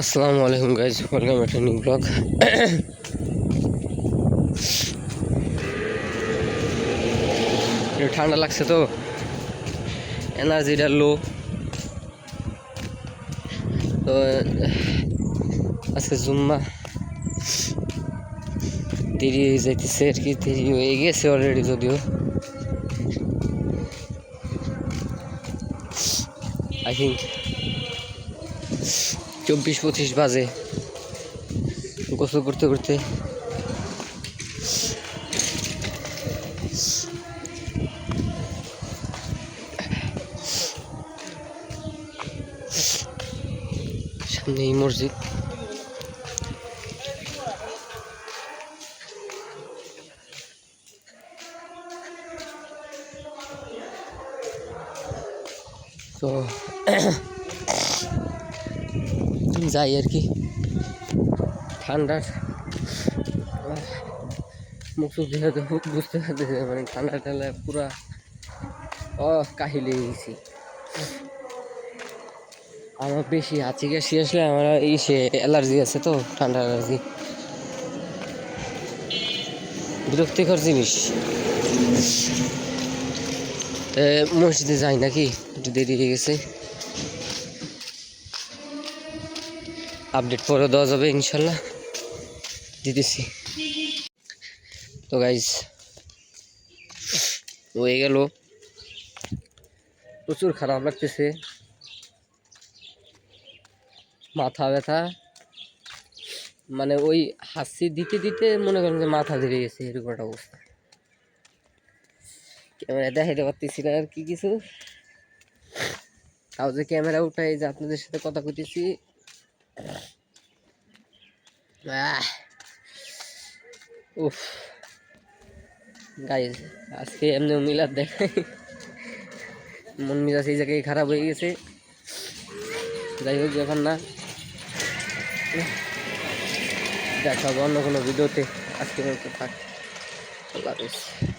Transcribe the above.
আসসালামু আলাইকুম guys welcome একটা নিউ ব্লগ। ঠান্ডা লাগছে তো। এনার্জিটা লো তো, আজকে জুম্মা। দেরি হয়ে যাইতেছে আর কি, দেরি হয়ে গেছে অলরেডি যদিও। আই থিঙ্ক চব্বিশ পঁচিশ বাজে। গোসল করতে করতে। সামনে এই মসজিদ। তো যাই আর কি। ঠান্ডার মুখ চুখ বুঝতে পারতেছে মানে ঠান্ডা ঠান্ডা পুরা ও কাহিলে গেছি। আমার বেশি হাঁচি কাশি আসলে আমার এই সে অ্যালার্জি আছে তো, ঠান্ডা অ্যালার্জি। বিরক্তিকর জিনিস। মসজিদে যাই নাকি, একটু দেরি হয়ে গেছে। আপডেট পরে দেওয়া যাবে, ইনশাল্লাহ। দিতেছি। তো গাইজ হয়ে গেল। প্রচুর খারাপ লাগতেছে। মাথা ব্যথা। মানে ওই হাসি দিতে দিতে মনে করেন যে মাথা ধরে গেছে, এরকম একটা অবস্থা। ক্যামেরা দেখাইতে পারতেছি না আর কি কিছু। তাও যে ক্যামেরা উঠাই যে আপনাদের সাথে কথা কইতেছি। উফ। গাইজ আজকে এমনি মিলাদ দেখাই। মন মিজাজ এই জায়গায় খারাপ হয়ে গেছে। যাই হোক, ব্যাপার না। দেখা অন্য কোনো ভিডিওতে। আজকে থাক। আল্লাহ হাফিজ।